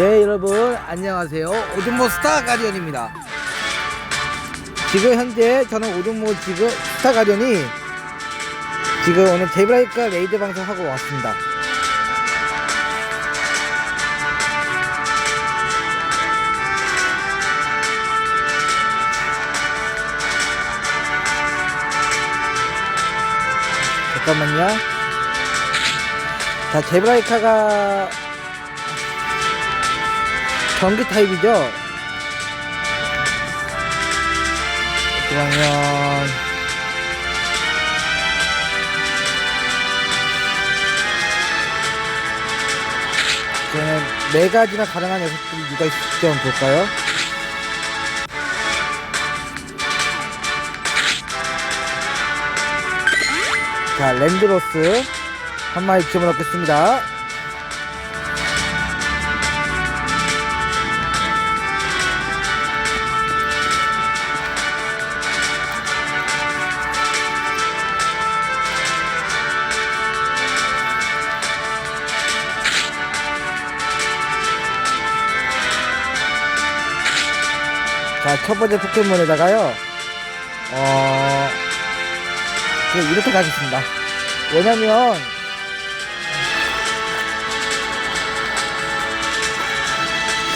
네 여러분 안녕하세요. 오든모 스타 가디언입니다. 지금 현재 저는 오든모 지금 스타 가디언이 지금 오늘 제브라이카 레이드 방송 하고 왔습니다. 잠깐만요. 자 제브라이카가 전기 타입이죠. 그러면 그러면 네 가지나 가능한 녀석들이 누가 있을지 한번 볼까요? 자, 랜드로스 한 마리 집어넣겠습니다. 자, 첫 번째 포켓몬에다가요, 어, 이렇게 가겠습니다. 왜냐면,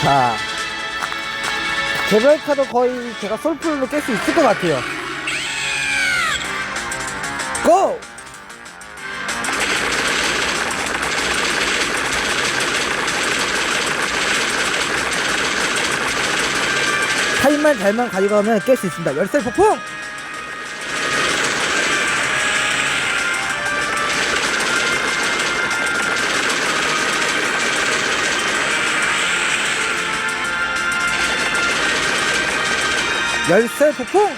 자, 제브라이카도 거의 제가 솔플로 깰 수 있을 것 같아요. 고! 타임만 잘만 가져가면 깰 수 있습니다. 열쇠 폭풍! 열쇠 폭풍!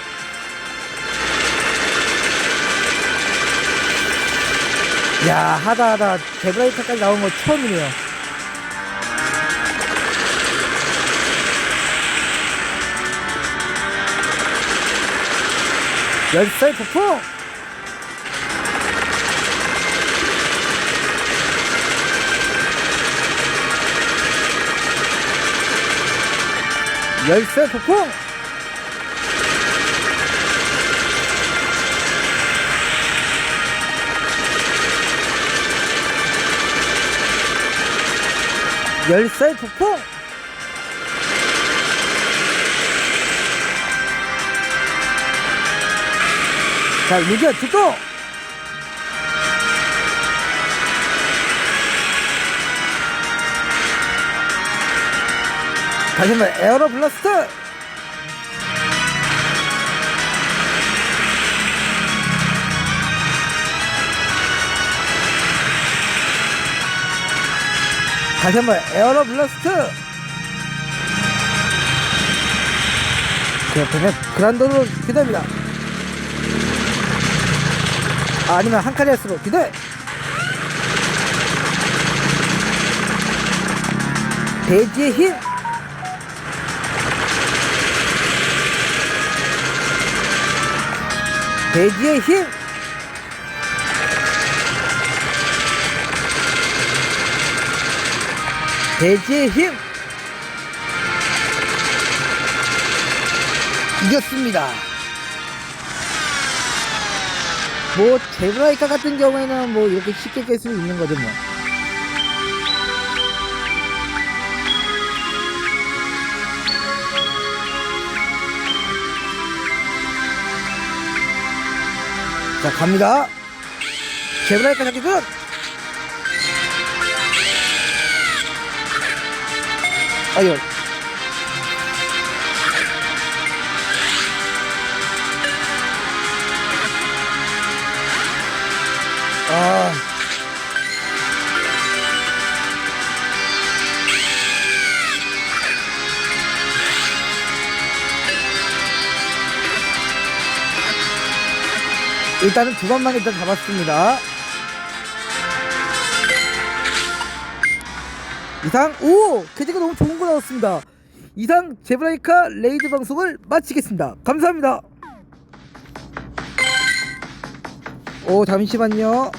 야, 하다 하다 제브라이터까지 나온 거 처음이네요. 열쇠 폭풍! 열쇠 폭풍! 열쇠 폭풍! 자, 유기야, 죽고! 다시 한번 에어로 블라스트! 다시 한번 에어로 블라스트! 그렇다면 그란도로 기대합니다. 아, 아니면 한 칸이 할수록 기대! 돼지의 힘! 돼지의 힘! 돼지의 힘! 이겼습니다. 뭐 제브라이카 같은 경우에는 뭐 이렇게 쉽게 깰 수 있는 거죠 뭐. 자 갑니다. 제브라이카 잡기 끝. 아유. 일단은 두 번만 일단 잡았습니다. 이상 오 캐지가 너무 좋은 거 나왔습니다. 이상 제브라이카 레이드 방송을 마치겠습니다. 감사합니다. 오 잠시만요.